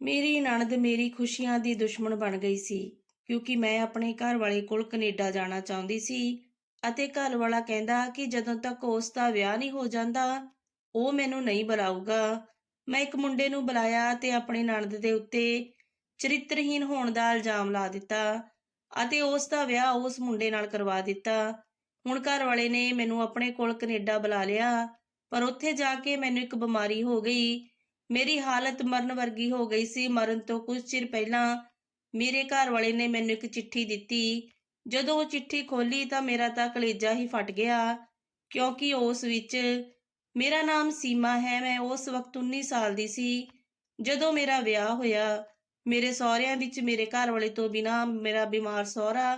ਮੇਰੀ ਨਣਦ ਮੇਰੀ ਖੁਸ਼ੀਆਂ ਦੀ ਦੁਸ਼ਮਣ ਬਣ ਗਈ ਸੀ, ਕਿਉਂਕਿ ਮੈਂ ਆਪਣੇ ਘਰ ਵਾਲੇ ਕੋਲ ਕੈਨੇਡਾ ਜਾਣਾ ਚਾਹੁੰਦੀ ਸੀ ਅਤੇ ਘਰ ਵਾਲਾ ਕਹਿੰਦਾ ਕਿ ਜਦੋਂ ਤੱਕ ਉਸ ਦਾ ਵਿਆਹ ਨਹੀਂ ਹੋ ਜਾਂਦਾ, ਉਹ ਮੈਨੂੰ ਨਹੀਂ ਬੁਲਾਊਗਾ। ਮੈਂ ਇੱਕ ਮੁੰਡੇ ਨੂੰ ਬੁਲਾਇਆ ਤੇ ਆਪਣੇ ਨਣਦ ਦੇ ਉੱਤੇ ਚਰਿੱਤਰਹੀਨ ਹੋਣ ਦਾ ਇਲਜ਼ਾਮ ਲਾ ਦਿੱਤਾ ਅਤੇ ਉਸ ਦਾ ਵਿਆਹ ਉਸ ਮੁੰਡੇ ਨਾਲ ਕਰਵਾ ਦਿੱਤਾ। ਹੁਣ ਘਰ ਵਾਲੇ ਨੇ ਮੈਨੂੰ ਆਪਣੇ ਕੋਲ ਕੈਨੇਡਾ ਬੁਲਾ ਲਿਆ, ਪਰ ਉੱਥੇ ਜਾ ਕੇ ਮੈਨੂੰ ਇੱਕ ਬਿਮਾਰੀ ਹੋ ਗਈ ਮੇਰੀ ਹਾਲਤ ਮਰਨ ਵਰਗੀ ਹੋ ਗਈ ਸੀ। ਮਰਨ ਤੋਂ ਕੁਝ ਚਿਰ ਪਹਿਲਾਂ ਮੇਰੇ ਘਰ ਵਾਲੇ ਨੇ ਮੈਨੂੰ ਇੱਕ ਚਿੱਠੀ ਦਿੱਤੀ। ਜਦੋਂ ਉਹ ਚਿੱਠੀ ਖੋਲੀ ਤਾਂ ਮੇਰਾ ਤਾਂ ਕਲੇਜਾ ਹੀ ਫਟ ਗਿਆ, ਕਿਉਂਕਿ ਉਸ ਵਿੱਚ ਮੇਰਾ ਨਾਮ ਸੀਮਾ ਹੈ। ਮੈਂ ਉਸ ਵਕਤ 19 ਸਾਲ ਦੀ ਸੀ। ਜਦੋਂ ਮੇਰਾ ਵਿਆਹ ਹੋਇਆ, ਮੇਰੇ ਸਹੁਰਿਆਂ ਵਿੱਚ ਮੇਰੇ ਘਰ ਵਾਲੇ ਤੋਂ ਬਿਨਾ ਮੇਰਾ ਬਿਮਾਰ ਸਹੁਰਾ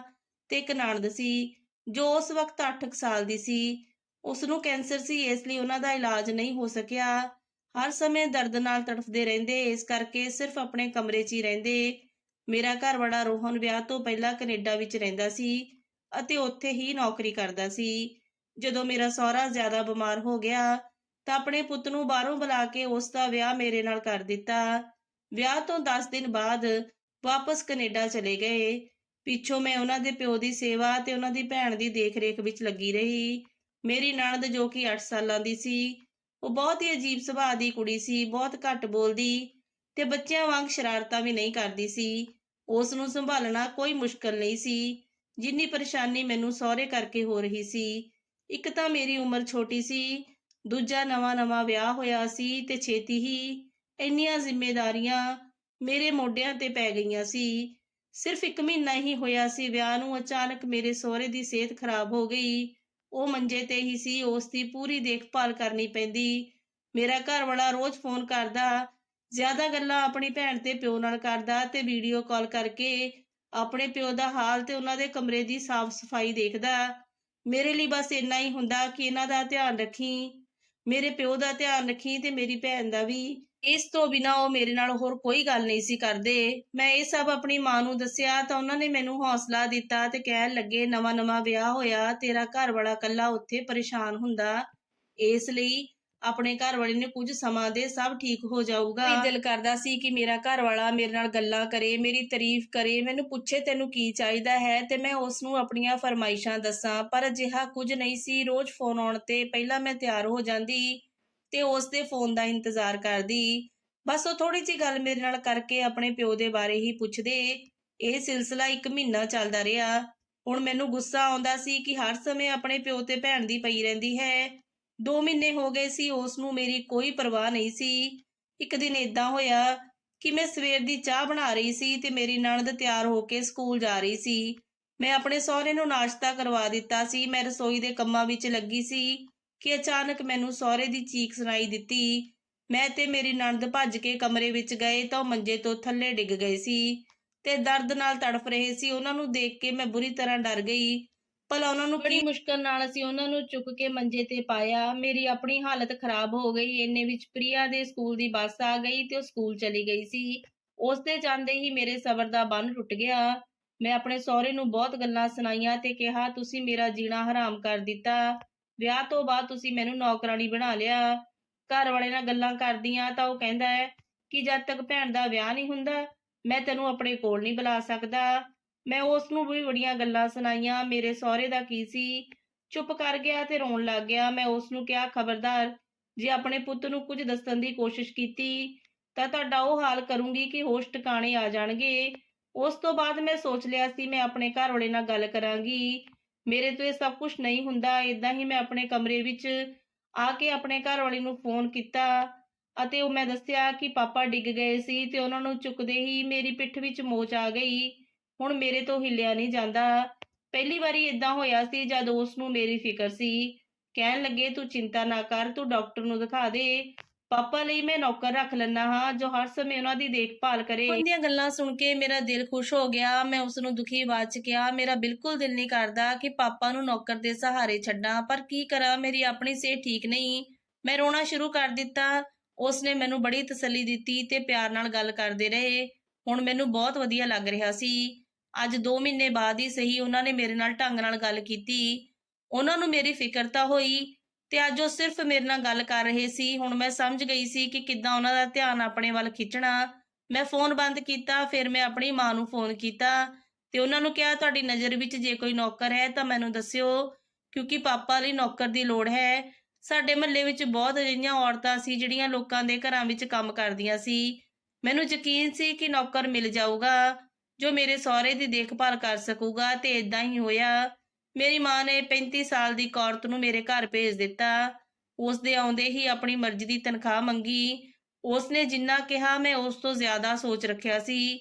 ਤੇ ਇੱਕ ਨਣਦ ਸੀ, ਜੋ ਉਸ ਵਕਤ 8 ਸਾਲ ਦੀ ਸੀ। ਉਸ ਨੂੰ ਕੈਂਸਰ ਸੀ, ਇਸ ਲਈ ਉਹਨਾਂ ਦਾ ਇਲਾਜ ਨਹੀਂ ਹੋ ਸਕਿਆ। ਹਰ ਸਮੇਂ ਦਰਦ ਨਾਲ ਤੜਫਦੇ ਰਹਿੰਦੇ, ਇਸ ਕਰਕੇ ਸਿਰਫ ਆਪਣੇ ਕਮਰੇ 'ਚ ਹੀ ਰਹਿੰਦੇ। ਮੇਰਾ ਘਰ ਵਾਲਾ ਰੋਹਨ ਵਿਆਹ ਤੋਂ ਪਹਿਲਾਂ ਕੈਨੇਡਾ ਵਿੱਚ ਰਹਿੰਦਾ ਸੀ ਅਤੇ ਉੱਥੇ ਹੀ ਨੌਕਰੀ ਕਰਦਾ ਸੀ। ਜਦੋਂ ਮੇਰਾ ਸਹੁਰਾ ਜ਼ਿਆਦਾ ਬਿਮਾਰ ਹੋ ਗਿਆ ਤਾਂ ਆਪਣੇ ਪੁੱਤ ਨੂੰ ਬਾਹਰੋਂ ਬੁਲਾ ਕੇ ਉਸ ਦਾ ਵਿਆਹ ਮੇਰੇ ਨਾਲ ਕਰ ਦਿੱਤਾ। ਵਿਆਹ ਤੋਂ 10 ਦਿਨ ਬਾਅਦ ਵਾਪਸ ਕੈਨੇਡਾ ਚਲੇ ਗਏ। ਪਿੱਛੋਂ ਮੈਂ ਉਹਨਾਂ ਦੇ ਪਿਓ ਦੀ ਸੇਵਾ ਤੇ ਉਹਨਾਂ ਦੀ ਭੈਣ ਦੀ ਦੇਖਰੇਖ ਵਿੱਚ ਲੱਗੀ ਰਹੀ। ਮੇਰੀ ਨਣਦ ਜੋ ਕਿ 8 ਸਾਲਾਂ ਦੀ ਸੀ ਉਹ ਬਹੁਤ ਹੀ ਅਜੀਬ ਸੁਭਾਅ ਦੀ ਕੁੜੀ ਸੀ, ਬਹੁਤ ਘੱਟ ਬੋਲਦੀ ਤੇ ਬੱਚਿਆਂ ਵਾਂਗ ਸ਼ਰਾਰਤਾਂ ਵੀ ਨਹੀਂ ਕਰਦੀ ਸੀ। ਉਸ ਨੂੰ ਸੰਭਾਲਣਾ ਕੋਈ ਮੁਸ਼ਕਲ ਨਹੀਂ ਸੀ। ਜਿੰਨੀ ਪਰੇਸ਼ਾਨੀ ਮੈਨੂੰ ਸਹੁਰੇ ਕਰਕੇ ਹੋ ਰਹੀ ਸੀ, ਇੱਕ ਤਾਂ ਮੇਰੀ ਉਮਰ ਛੋਟੀ ਸੀ, ਦੂਜਾ ਨਵਾਂ-ਨਵਾਂ ਵਿਆਹ ਹੋਇਆ ਸੀ ਤੇ ਛੇਤੀ ਹੀ ਇੰਨੀਆਂ ਜ਼ਿੰਮੇਵਾਰੀਆਂ ਮੇਰੇ ਮੋਢਿਆਂ ਤੇ ਪੈ ਗਈਆਂ ਸੀ। ਸਿਰਫ ਇੱਕ ਮਹੀਨਾ ਹੀ ਹੋਇਆ ਸੀ, ਵਿਆਹ ਨੂੰ ਅਚਾਨਕ ਮੇਰੇ ਸਹੁਰੇ ਦੀ ਸਿਹਤ ਖਰਾਬ ਹੋ ਗਈ। ਉਹ ਮੰਜੇ ਤੇ ਹੀ ਸੀ, ਉਸ ਦੀ ਪੂਰੀ ਦੇਖਭਾਲ ਕਰਨੀ ਪੈਂਦੀ। ਮੇਰਾ ਘਰ ਵਾਲਾ ਰੋਜ਼ ਫੋਨ ਕਰਦਾ, ਜ਼ਿਆਦਾ ਗੱਲਾਂ ਆਪਣੀ ਭੈਣ ਤੇ ਪਿਓ ਨਾਲ ਕਰਦਾ ਤੇ ਵੀਡੀਓ ਕਾਲ ਕਰਕੇ ਆਪਣੇ ਪਿਓ ਦਾ ਹਾਲ ਤੇ ਉਹਨਾਂ ਦੇ ਕਮਰੇ ਦੀ ਸਾਫ਼ ਸਫ਼ਾਈ ਦੇਖਦਾ। ਮੇਰੇ ਲਈ ਬਸ ਇੰਨਾ ਹੀ ਹੁੰਦਾ ਕਿ ਇਹਨਾਂ ਦਾ ਧਿਆਨ ਰੱਖੀ ਮੇਰੇ ਪਿਓ ਦਾ ਧਿਆਨ ਰੱਖੀ ਤੇ ਮੇਰੀ ਭੈਣ ਦਾ ਵੀ। ਇਸ ਤੋਂ ਬਿਨਾ ਉਹ ਮੇਰੇ ਨਾਲ ਹੋਰ ਕੋਈ ਗੱਲ ਨਹੀਂ ਸੀ ਕਰਦੇ। ਮੈਂ ਇਹ ਸਭ ਆਪਣੀ ਮਾਂ ਨੂੰ ਦੱਸਿਆ ਤਾਂ ਉਹਨਾਂ ਨੇ ਮੈਨੂੰ ਹੌਸਲਾ ਦਿੱਤਾ ਤੇ ਕਹਿਣ ਲੱਗੇ ਨਵਾਂ ਨਵਾਂ ਵਿਆਹ ਹੋਇਆ, ਤੇਰਾ ਘਰ ਵਾਲਾ ਕੱਲਾ ਉੱਥੇ ਪਰੇਸ਼ਾਨ ਹੁੰਦਾ। ਇਸ ਲਈ ਆਪਣੇ ਘਰ ਵਾਲੇ ਨੇ ਕੁਝ ਸਮਾਂ ਦੇ ਸਭ ਠੀਕ ਹੋ ਜਾਊਗਾ। ਦਿਲ ਕਰਦਾ ਸੀ ਕਿ ਮੇਰਾ ਘਰ ਵਾਲਾ ਮੇਰੇ ਨਾਲ ਗੱਲਾਂ ਕਰੇ, ਮੇਰੀ ਤਾਰੀਫ ਕਰੇ, ਮੈਨੂੰ ਪੁੱਛੇ ਤੈਨੂੰ ਕੀ ਚਾਹੀਦਾ ਹੈ ਤੇ ਮੈਂ ਉਸ ਨੂੰ ਆਪਣੀਆਂ ਫਰਮਾਇਸ਼ਾਂ ਦੱਸਾਂ। ਪਰ ਅਜਿਹਾ ਕੁਝ ਨਹੀਂ ਸੀ, ਰੋਜ਼ ਫੋਨ ਆਉਣ ਤੇ ਪਹਿਲਾਂ ਮੈਂ ਤਿਆਰ ਹੋ ਜਾਂਦੀ ਤੇ ਉਸ ਦੇ ਫੋਨ ਦਾ ਇੰਤਜ਼ਾਰ ਕਰਦੀ। ਬਸ ਉਹ ਥੋੜੀ ਜਿਹੀ ਗੱਲ ਮੇਰੇ ਨਾਲ ਕਰਕੇ ਆਪਣੇ ਪਿਓ ਦੇ ਬਾਰੇ ਹੀ ਪੁੱਛਦੇ। ਇਹ ਸਿਲਸਿਲਾ ਇੱਕ ਮਹੀਨਾ ਚੱਲਦਾ ਰਿਹਾ। ਹੁਣ ਮੈਨੂੰ ਗੁੱਸਾ ਆਉਂਦਾ ਸੀ ਕਿ ਹਰ ਸਮੇਂ ਆਪਣੇ ਪਿਓ ਤੇ ਭੈਣ ਦੀ ਪਈ ਰਹਿੰਦੀ ਹੈ। 2 ਮਹੀਨੇ ਹੋ ਗਏ ਸੀ ਉਸ ਨੂੰ ਮੇਰੀ ਕੋਈ ਪਰਵਾਹ ਨਹੀਂ ਸੀ। ਇੱਕ ਦਿਨ ਇਦਾਂ ਹੋਇਆ ਕਿ ਮੈਂ ਸਵੇਰ ਦੀ ਚਾਹ ਬਣਾ ਰਹੀ ਸੀ ਤੇ ਮੇਰੀ ਨਣਦ ਤਿਆਰ ਹੋ ਕੇ ਸਕੂਲ ਜਾ ਰਹੀ ਸੀ। ਮੈਂ ਆਪਣੇ ਸਹੁਰੇ ਨੂੰ ਨਾਸ਼ਤਾ ਕਰਵਾ ਦਿੱਤਾ ਸੀ। ਮੈਂ ਰਸੋਈ ਦੇ ਕੰਮਾਂ ਵਿੱਚ ਲੱਗੀ ਸੀ ਕਿ ਅਚਾਨਕ ਮੈਨੂੰ ਸਹੁਰੇ ਦੀ ਚੀਖ ਸੁਣਾਈ ਦਿੱਤੀ। ਮੈਂ ਤੇ ਮੇਰੀ ਨਣਦ ਭੱਜ ਕੇ ਕਮਰੇ ਵਿੱਚ ਗਏ ਤਾਂ ਉਹ ਮੰਜੇ ਤੋਂ ਥੱਲੇ ਡਿੱਗ ਗਏ ਸੀ ਤੇ ਦਰਦ ਨਾਲ ਤੜਫ ਰਹੇ ਸੀ। ਉਹਨਾਂ ਨੂੰ ਦੇਖ ਕੇ ਮੈਂ ਬੁਰੀ ਤਰ੍ਹਾਂ ਡਰ ਗਈ। ਭਲਾ ਉਹਨਾਂ ਨੂੰ ਬੜੀ ਮੁਸ਼ਕਲ ਨਾਲ ਅਸੀਂ ਉਹਨਾਂ ਨੂੰ ਚੁੱਕ ਕੇ ਮੰਜੇ ਤੇ ਪਾਇਆ। ਮੇਰੀ ਆਪਣੀ ਹਾਲਤ ਖਰਾਬ ਹੋ ਗਈ। ਇੰਨੇ ਵਿੱਚ ਪ੍ਰਿਆ ਦੇ ਸਕੂਲ ਦੀ ਬੱਸ ਆ ਗਈ ਤੇ ਉਹ ਸਕੂਲ ਚਲੀ ਗਈ ਸੀ। ਉਸ ਦੇ ਜਾਂਦੇ ਹੀ ਮੇਰੇ ਸਬਰ ਦਾ ਬੰਨ ਟੁੱਟ ਗਿਆ। ਮੈਂ ਆਪਣੇ ਸਹੁਰੇ ਨੂੰ ਬਹੁਤ ਗੱਲਾਂ ਸੁਣਾਈਆਂ ਤੇ ਕਿਹਾ ਤੁਸੀਂ ਮੇਰਾ ਜੀਣਾ ਹਰਾਮ ਕਰ ਦਿੱਤਾ। ਵਿਆਹ ਤੋਂ ਬਾਅਦ ਤੁਸੀਂ ਮੈਨੂੰ ਨੌਕਰਾਨੀ ਬਣਾ ਲਿਆ। ਘਰ ਵਾਲੇ ਨਾਲ ਗੱਲਾਂ ਕਰਦੀਆਂ ਤਾਂ ਉਹ ਕਹਿੰਦਾ ਹੈ ਕਿ ਜਦ ਤੱਕ ਭੈਣ ਦਾ ਵਿਆਹ ਨਹੀਂ ਹੁੰਦਾ ਮੈਂ ਤੈਨੂੰ ਆਪਣੇ ਕੋਲ ਨਹੀਂ ਬੁਲਾ ਸਕਦਾ। ਮੈਂ ਉਸ ਨੂੰ ਵੀ ਬੜੀਆਂ ਗੱਲਾਂ ਸੁਣਾਈਆਂ, ਮੇਰੇ ਸਹੁਰੇ ਦਾ ਕੀ ਸੀ? ਚੁੱਪ ਕਰ ਗਿਆ ਤੇ ਰੋਣ ਲੱਗ ਗਿਆ। ਮੈਂ ਉਸ ਨੂੰ ਕਿਹਾ, ਖਬਰਦਾਰ, ਜੇ ਆਪਣੇ ਪੁੱਤ ਨੂੰ ਕੁਝ ਦੱਸਣ ਦੀ ਕੋਸ਼ਿਸ਼ ਕੀਤੀ, ਤਾਂ ਤੁਹਾਡਾ ਉਹ ਹਾਲ ਕਰੂੰਗੀ ਕਿ ਹੋਸ਼ ਟਿਕਾਣੇ ਆ ਜਾਣਗੇ। ਉਸ ਤੋਂ ਬਾਅਦ ਮੈਂ ਸੋਚ ਲਿਆ ਸੀ, ਮੈਂ ਆਪਣੇ ਘਰ ਵਾਲੇ ਨਾਲ ਗੱਲ ਕਰਾਂਗੀ। ਮੇਰੇ ਤੋਂ ਇਹ ਸਭ ਕੁਝ ਨਹੀਂ ਹੁੰਦਾ। ਇਦਾਂ ਹੀ ਮੈਂ ਆਪਣੇ ਕਮਰੇ ਵਿੱਚ ਆ ਕੇ ਆਪਣੇ ਘਰ ਵਾਲੀ ਨੂੰ ਫੋਨ ਕੀਤਾ ਅਤੇ ਉਹ ਮੈਂ ਦੱਸਿਆ ਕਿ ਪਾਪਾ ਡਿੱਗ ਗਏ ਸੀ ਤੇ ਉਹਨਾਂ ਨੂੰ ਚੁੱਕਦੇ ਹੀ ਮੇਰੀ ਪਿੱਠ ਵਿੱਚ ਮੋਚ ਆ ਗਈ। ਹੁਣ ਮੇਰੇ ਤੋਂ ਹਿੱਲਿਆ ਨਹੀਂ ਜਾਂਦਾ। ਪਹਿਲੀ ਵਾਰੀ ਇਦਾਂ ਹੋਇਆ ਸੀ ਜਦ ਉਸ ਨੂੰ ਮੇਰੀ ਫਿਕਰ ਸੀ। ਕਹਿਣ ਲੱਗੇ, ਤੂੰ ਚਿੰਤਾ ਨਾ ਕਰ, ਤੂੰ ਡਾਕਟਰ ਨੂੰ ਦਿਖਾ ਦੇ। ਪਾਪਾ ਲਈ ਮੈਂ ਨੌਕਰ ਰੱਖ ਲੈਣਾ ਹਾਂ, ਜੋ ਹਰ ਸਮੇਂ ਉਹਨਾਂ ਦੀ ਦੇਖਭਾਲ ਕਰੇ। ਉਹਦੀਆਂ ਗੱਲਾਂ ਸੁਣ ਕੇ ਮੇਰਾ ਦਿਲ ਖੁਸ਼ ਹੋ ਗਿਆ। ਮੈਂ ਉਸ ਨੂੰ ਦੁਖੀ ਆਵਾਜ਼ 'ਚ ਕਿਹਾ, ਮੇਰਾ ਬਿਲਕੁਲ ਦਿਲ ਨਹੀਂ ਕਰਦਾ ਕਿ ਪਾਪਾ ਨੂੰ ਨੌਕਰ ਦੇ ਸਹਾਰੇ ਛੱਡਾਂ, ਪਰ ਕੀ ਕਰਾਂ? ਮੇਰੀ ਆਪਣੀ ਸਿਹਤ ਠੀਕ ਨਹੀਂ। ਮੈਂ ਰੋਣਾ ਸ਼ੁਰੂ ਕਰ ਦਿੱਤਾ। ਉਸ ਨੇ ਮੈਨੂੰ ਬੜੀ ਤਸੱਲੀ ਦਿੱਤੀ ਤੇ ਪਿਆਰ ਨਾਲ ਗੱਲ ਕਰਦੇ ਰਹੇ। ਹੁਣ ਮੈਨੂੰ ਬਹੁਤ ਵਧੀਆ ਲੱਗ ਰਿਹਾ ਸੀ। ਅੱਜ 2 ਮਹੀਨੇ ਬਾਅਦ ਹੀ ਸਹੀ ਉਹਨਾਂ ਨੇ ਮੇਰੇ ਨਾਲ ਢੰਗ ਨਾਲ ਗੱਲ ਕੀਤੀ। ਉਹਨਾਂ ਨੂੰ ਮੇਰੀ ਫਿਕਰ ਤਾਂ ਹੋਈ ਤੇ ਅੱਜ ਉਹ ਸਿਰਫ ਮੇਰੇ ਨਾਲ ਗੱਲ ਕਰ ਰਹੇ ਸੀ। ਹੁਣ ਮੈਂ ਸਮਝ ਗਈ ਸੀ ਕਿ ਕਿੱਦਾਂ ਉਹਨਾਂ ਦਾ ਧਿਆਨ ਆਪਣੇ ਵੱਲ ਖਿੱਚਣਾ। ਮੈਂ ਫੋਨ ਬੰਦ ਕੀਤਾ, ਫਿਰ ਮੈਂ ਆਪਣੀ ਮਾਂ ਨੂੰ ਫੋਨ ਕੀਤਾ ਤੇ ਉਹਨਾਂ ਨੂੰ ਕਿਹਾ, ਤੁਹਾਡੀ ਨਜ਼ਰ ਵਿੱਚ ਜੇ ਕੋਈ ਨੌਕਰ ਹੈ ਤਾਂ ਮੈਨੂੰ ਦੱਸਿਓ, ਕਿਉਂਕਿ ਪਾਪਾ ਲਈ ਨੌਕਰ ਦੀ ਲੋੜ ਹੈ। ਸਾਡੇ ਮਹੱਲੇ ਵਿੱਚ ਬਹੁਤ ਅਜਿਹੀਆਂ ਔਰਤਾਂ ਸੀ ਜਿਹੜੀਆਂ ਲੋਕਾਂ ਦੇ ਘਰਾਂ ਵਿੱਚ ਕੰਮ ਕਰਦੀਆਂ ਸੀ। ਮੈਨੂੰ ਯਕੀਨ ਸੀ ਕਿ ਨੌਕਰ ਮਿਲ ਜਾਊਗਾ। ਜੋ ਮੇਰੇ ਸਹੁਰੇ ਦੀ ਦੇਖਭਾਲ ਕਰ ਸਕੂਗਾ ਤੇ ਇਦਾਂ ਹੀ ਹੋਇਆ। ਮੇਰੀ ਮਾਂ ਨੇ 35 ਸਾਲ ਦੀ ਔਰਤ ਨੂੰ ਮੇਰੇ ਘਰ ਭੇਜ ਦਿੱਤਾ। ਉਸ ਦੇ ਆਉਂਦੇ ਹੀ ਆਪਣੀ ਮਰਜ਼ੀ ਦੀ ਤਨਖਾਹ ਮੰਗੀ। ਉਸ ਨੇ ਜਿੰਨਾ ਕਿਹਾ, ਮੈਂ ਉਸ ਤੋਂ ਜ਼ਿਆਦਾ ਸੋਚ ਰੱਖਿਆ ਸੀ,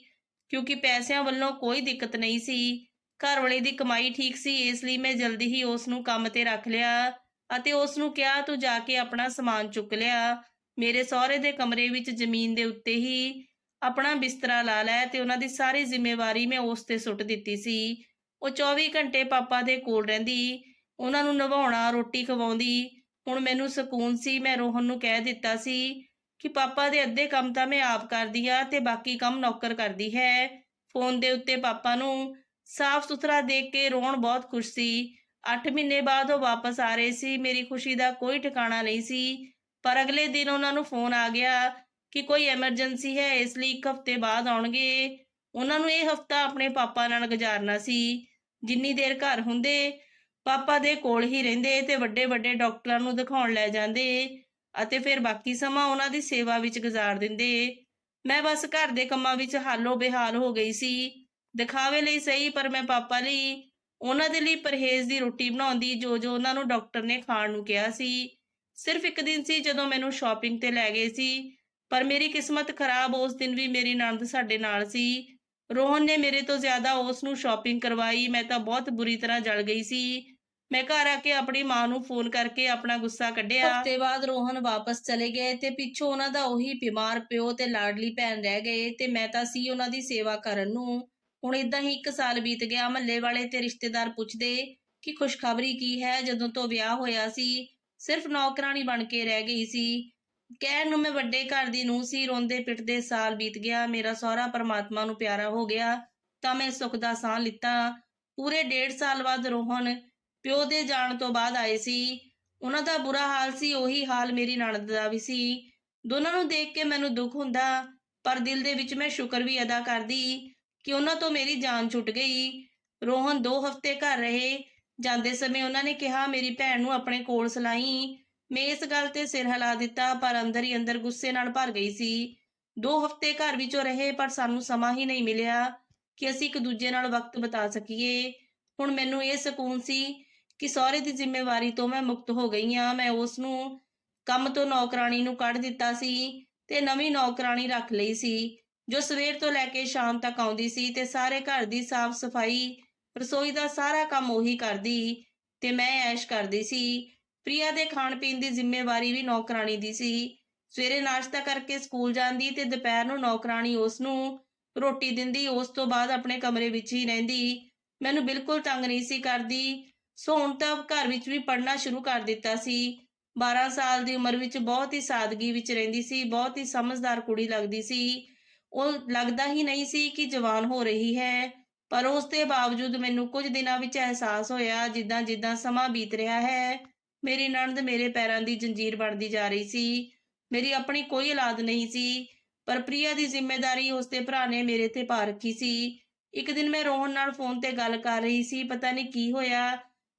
ਕਿਉਂਕਿ ਪੈਸਿਆਂ ਵੱਲੋਂ ਕੋਈ ਦਿੱਕਤ ਨਹੀਂ ਸੀ। ਘਰ ਵਾਲੇ ਦੀ ਕਮਾਈ ਠੀਕ ਸੀ, ਇਸ ਲਈ ਮੈਂ ਜਲਦੀ ਹੀ ਉਸ ਨੂੰ ਕੰਮ ਤੇ ਰੱਖ ਲਿਆ ਅਤੇ ਉਸ ਨੂੰ ਕਿਹਾ, ਤੂੰ ਜਾ ਕੇ ਆਪਣਾ ਸਮਾਨ ਚੁੱਕ ਲਿਆ। ਮੇਰੇ ਸਹੁਰੇ ਦੇ ਕਮਰੇ ਵਿੱਚ ਜ਼ਮੀਨ ਦੇ ਉੱਤੇ ਹੀ ਆਪਣਾ ਬਿਸਤਰਾ ਲਾ ਲਿਆ ਤੇ ਉਹਨਾਂ ਦੀ ਸਾਰੀ ਜ਼ਿੰਮੇਵਾਰੀ ਮੈਂ ਉਸ ਤੇ ਸੁੱਟ ਦਿੱਤੀ ਸੀ। ਉਹ 24 ਘੰਟੇ ਪਾਪਾ ਦੇ ਕੋਲ ਰਹਿੰਦੀ, ਉਹਨਾਂ ਨੂੰ ਨਵਾਉਣਾ, ਰੋਟੀ ਖਵਾਉਂਦੀ। ਹੁਣ ਮੈਨੂੰ ਸਕੂਨ ਸੀ, ਮੈਂ ਰੋਹਨ ਨੂੰ ਕਹਿ ਦਿੱਤਾ ਸੀ ਕਿ ਪਾਪਾ ਦੇ ਅੱਧੇ ਕੰਮ ਤਾਂ ਮੈਂ ਆਪ ਕਰਦੀ ਆ ਤੇ ਬਾਕੀ ਕੰਮ ਨੌਕਰ ਕਰਦੀ ਹੈ। ਫੋਨ ਦੇ ਉੱਤੇ ਪਾਪਾ ਨੂੰ ਸਾਫ਼ ਸੁਥਰਾ ਦੇਖ ਕੇ ਰੋਣ ਬਹੁਤ ਖੁਸ਼ ਸੀ। 8 ਮਹੀਨੇ ਬਾਅਦ ਉਹ ਵਾਪਸ ਆ ਰਹੇ ਸੀ। ਮੇਰੀ ਖੁਸ਼ੀ ਦਾ ਕੋਈ ਠਿਕਾਣਾ ਨਹੀਂ ਸੀ। ਪਰ ਅਗਲੇ ਦਿਨ ਉਹਨਾਂ ਨੂੰ ਫੋਨ ਆ ਗਿਆ ਕਿ ਕੋਈ ਐਮਰਜੈਂਸੀ ਹੈ, ਇਸ ਲਈ ਇੱਕ ਹਫ਼ਤੇ ਬਾਅਦ ਆਉਣਗੇ। ਉਹਨਾਂ ਨੂੰ ਇਹ ਹਫ਼ਤਾ ਆਪਣੇ ਪਾਪਾ ਨਾਲ ਗੁਜ਼ਾਰਨਾ ਸੀ। ਜਿੰਨੀ ਦੇਰ ਘਰ ਹੁੰਦੇ, ਪਾਪਾ ਦੇ ਕੋਲ ਹੀ ਰਹਿੰਦੇ ਤੇ ਵੱਡੇ ਵੱਡੇ ਡਾਕਟਰਾਂ ਨੂੰ ਦਿਖਾਉਣ ਲੈ ਜਾਂਦੇ ਅਤੇ ਫਿਰ ਬਾਕੀ ਸਮਾਂ ਉਹਨਾਂ ਦੀ ਸੇਵਾ ਵਿੱਚ ਗੁਜ਼ਾਰ ਦਿੰਦੇ। ਮੈਂ ਬਸ ਘਰ ਦੇ ਕੰਮਾਂ ਵਿੱਚ ਹਾਲੋ ਬੇਹਾਲ ਹੋ ਗਈ ਸੀ। ਦਿਖਾਵੇ ਲਈ ਸਹੀ, ਪਰ ਮੈਂ ਪਾਪਾ ਲਈ, ਉਹਨਾਂ ਦੇ ਲਈ ਪਰਹੇਜ਼ ਦੀ ਰੋਟੀ ਬਣਾਉਂਦੀ ਜੋ ਜੋ ਉਹਨਾਂ ਨੂੰ ਡਾਕਟਰ ਨੇ ਖਾਣ ਨੂੰ ਕਿਹਾ ਸੀ। ਸਿਰਫ ਇੱਕ ਦਿਨ ਸੀ ਜਦੋਂ ਮੈਨੂੰ ਸ਼ਾਪਿੰਗ ਤੇ ਲੈ ਗਏ ਸੀ। ਪਰ ਮੇਰੀ ਕਿਸਮਤ ਖਰਾਬ ਉਸ ਦਿਨ ਵੀ ਮੇਰੀ ਨਣਦ ਸਾਡੇ ਨਾਲ ਸੀ। ਰੋਹਨ ਨੇ ਮੇਰੇ ਤੋਂ ਜ਼ਿਆਦਾ ਉਸ ਨੂੰ ਸ਼ਾਪਿੰਗ ਕਰਵਾਈ। ਮੈਂ ਤਾਂ ਬਹੁਤ ਬੁਰੀ ਤਰ੍ਹਾਂ ਜਲ ਗਈ ਸੀ। ਮੈਂ ਘਰ ਆ ਕੇ ਆਪਣੀ ਮਾਂ ਨੂੰ ਫੋਨ ਕਰਕੇ ਆਪਣਾ ਗੁੱਸਾ ਕੱਢਿਆ। ਹਫ਼ਤੇ ਬਾਅਦ ਰੋਹਨ ਵਾਪਸ ਚਲੇ ਗਏ ਤੇ ਪਿੱਛੋਂ ਉਹਨਾਂ ਦਾ ਉਹੀ ਬਿਮਾਰ ਪਿਓ ਤੇ ਲਾਡਲੀ ਭੈਣ ਰਹਿ ਗਏ ਤੇ ਮੈਂ ਤਾਂ ਸੀ ਉਹਨਾਂ ਦੀ ਸੇਵਾ ਕਰਨ ਨੂੰ। ਹੁਣ ਇਦਾਂ ਹੀ ਇੱਕ ਸਾਲ ਬੀਤ ਗਿਆ। ਮਹੱਲੇ ਵਾਲੇ ਤੇ ਰਿਸ਼ਤੇਦਾਰ ਪੁੱਛਦੇ ਕਿ ਖੁਸ਼ਖਬਰੀ ਕੀ ਹੈ? ਜਦੋਂ ਤੋਂ ਵਿਆਹ ਹੋਇਆ ਸੀ, ਸਿਰਫ ਨੌਕਰਾਨੀ ਬਣ ਕੇ ਰਹਿ ਗਈ ਸੀ। ਕਹਿਣ ਨੂੰ ਮੈਂ ਵੱਡੇ ਘਰ ਦੀ ਨੂੰ ਸੀ, ਰੋਂਦੇ ਪਿੱਟਦੇ ਸਾਲ ਬੀਤ ਗਿਆ, ਮੇਰਾ ਸਹੁਰਾ ਪਰਮਾਤਮਾ ਨੂੰ ਪਿਆਰਾ ਹੋ ਗਿਆ, ਤਾਂ ਮੈਂ ਸੁੱਖ ਦਾ ਸਾਹ ਲਿੱਤਾ। ਪੂਰੇ ਡੇਢ ਸਾਲ ਬਾਅਦ ਰੋਹਨ ਪਿਓ ਦੇ ਜਾਣ ਤੋਂ ਬਾਅਦ ਆਏ ਸੀ। ਉਹਨਾਂ ਦਾ ਬੁਰਾ ਹਾਲ ਸੀ, ਉਹੀ ਹਾਲ ਮੇਰੀ ਨਣਦ ਦਾ ਵੀ ਸੀ। ਦੋਨਾਂ ਨੂੰ ਦੇਖ ਕੇ ਮੈਨੂੰ ਦੁੱਖ ਹੁੰਦਾ, ਪਰ ਦਿਲ ਦੇ ਵਿੱਚ ਮੈਂ ਸ਼ੁਕਰ ਵੀ ਅਦਾ ਕਰਦੀ ਕਿ ਉਹਨਾਂ ਤੋਂ ਮੇਰੀ ਜਾਨ ਛੁੱਟ ਗਈ। ਰੋਹਨ 2 ਹਫ਼ਤੇ ਘਰ ਰਹੇ, ਜਾਂਦੇ ਸਮੇਂ ਉਹਨਾਂ ਨੇ ਕਿਹਾ, ਮੇਰੀ ਭੈਣ ਨੂੰ ਆਪਣੇ ਕੋਲ ਸਲਾਈ। ਮੈਂ ਇਸ ਗੱਲ ਤੇ ਸਿਰ ਹਿਲਾ ਦਿੱਤਾ, ਪਰ ਅੰਦਰ ਹੀ ਅੰਦਰ ਗੁੱਸੇ ਨਾਲ ਭਰ ਗਈ ਸੀ। ਦੋ ਹਫ਼ਤੇ ਘਰ ਵਿੱਚੋਂ ਰਹੇ, ਪਰ ਸਾਨੂੰ ਸਮਾਂ ਹੀ ਨਹੀਂ ਮਿਲਿਆ ਕਿ ਅਸੀਂ ਇੱਕ ਦੂਜੇ ਨਾਲ ਵਕਤ ਬਿਤਾ ਸਕੀਏ। ਹੁਣ ਮੈਨੂੰ ਇਹ ਸਕੂਨ ਸੀ ਕਿ ਸਹੁਰੇ ਦੀ ਜ਼ਿੰਮੇਵਾਰੀ ਤੋਂ ਮੈਂ ਮੁਕਤ ਹੋ ਗਈ ਹਾਂ। ਮੈਂ ਉਸ ਨੂੰ ਕੰਮ ਤੋਂ ਨੌਕਰਾਨੀ ਨੂੰ ਕੱਢ ਦਿੱਤਾ ਸੀ ਤੇ ਨਵੀਂ ਨੌਕਰਾਨੀ ਰੱਖ ਲਈ ਸੀ, ਜੋ ਸਵੇਰ ਤੋਂ ਲੈ ਕੇ ਸ਼ਾਮ ਤੱਕ ਆਉਂਦੀ ਸੀ ਤੇ ਸਾਰੇ ਘਰ ਦੀ ਸਾਫ਼ ਸਫ਼ਾਈ, ਰਸੋਈ ਦਾ ਸਾਰਾ ਕੰਮ ਉਹੀ ਕਰਦੀ ਤੇ ਮੈਂ ਐਸ਼ ਕਰਦੀ ਸੀ। ਪ੍ਰਿਆ ਦੇ ਖਾਣ ਪੀਣ ਦੀ ਜ਼ਿੰਮੇਵਾਰੀ ਵੀ ਨੌਕਰਾਨੀ ਦੀ ਸੀ। ਸਵੇਰੇ ਨਾਸ਼ਤਾ ਕਰਕੇ ਸਕੂਲ ਜਾਂਦੀ ਤੇ ਦੁਪਹਿਰ ਨੂੰ ਨੌਕਰਾਨੀ ਉਸ ਨੂੰ ਰੋਟੀ ਦਿੰਦੀ, ਉਸ ਤੋਂ ਬਾਅਦ ਆਪਣੇ ਕਮਰੇ ਵਿੱਚ ਹੀ ਰਹਿੰਦੀ। ਮੈਨੂੰ ਬਿਲਕੁਲ ਤੰਗ ਨਹੀਂ ਸੀ ਕਰਦੀ। ਸੋ ਹੁਣ ਤਾਂ ਘਰ ਵਿੱਚ ਵੀ ਪੜ੍ਹਨਾ ਸ਼ੁਰੂ ਕਰ ਦਿੱਤਾ ਸੀ। 12 ਸਾਲ ਦੀ ਉਮਰ ਵਿੱਚ ਬਹੁਤ ਹੀ ਸਾਦਗੀ ਵਿੱਚ ਰਹਿੰਦੀ ਸੀ, ਬਹੁਤ ਹੀ ਸਮਝਦਾਰ ਕੁੜੀ ਲੱਗਦੀ ਸੀ। ਉਹ ਲੱਗਦਾ ਹੀ ਨਹੀਂ ਸੀ ਕਿ ਜਵਾਨ ਹੋ ਰਹੀ ਹੈ, ਪਰ ਉਸ ਦੇ ਬਾਵਜੂਦ ਮੈਨੂੰ ਕੁਝ ਦਿਨਾਂ ਵਿੱਚ ਅਹਿਸਾਸ ਹੋਇਆ ਜਿੱਦਾਂ ਜਿੱਦਾਂ ਸਮਾਂ ਬੀਤ ਰਿਹਾ ਹੈ। ਮੇਰੀ ਨਣਦ ਮੇਰੇ ਪੈਰਾਂ ਦੀ ਜੰਜੀਰ ਬਣਦੀ ਜਾ ਰਹੀ ਸੀ। ਮੇਰੀ ਆਪਣੀ ਕੋਈ ਔਲਾਦ ਨਹੀਂ ਸੀ। ਪਰ ਪ੍ਰਿਆ ਦੀ ਜ਼ਿੰਮੇਵਾਰੀ ਉਸ ਭਰਾ ਨੇ ਮੇਰੇ ਤੇ ਪਾ ਰੱਖੀ ਸੀ। ਇੱਕ ਦਿਨ ਮੈਂ ਰੋਹਨ ਨਾਲ ਫੋਨ ਤੇ ਗੱਲ ਕਰ ਰਹੀ ਸੀ। ਪਤਾ ਨਹੀਂ ਕੀ ਹੋਇਆ।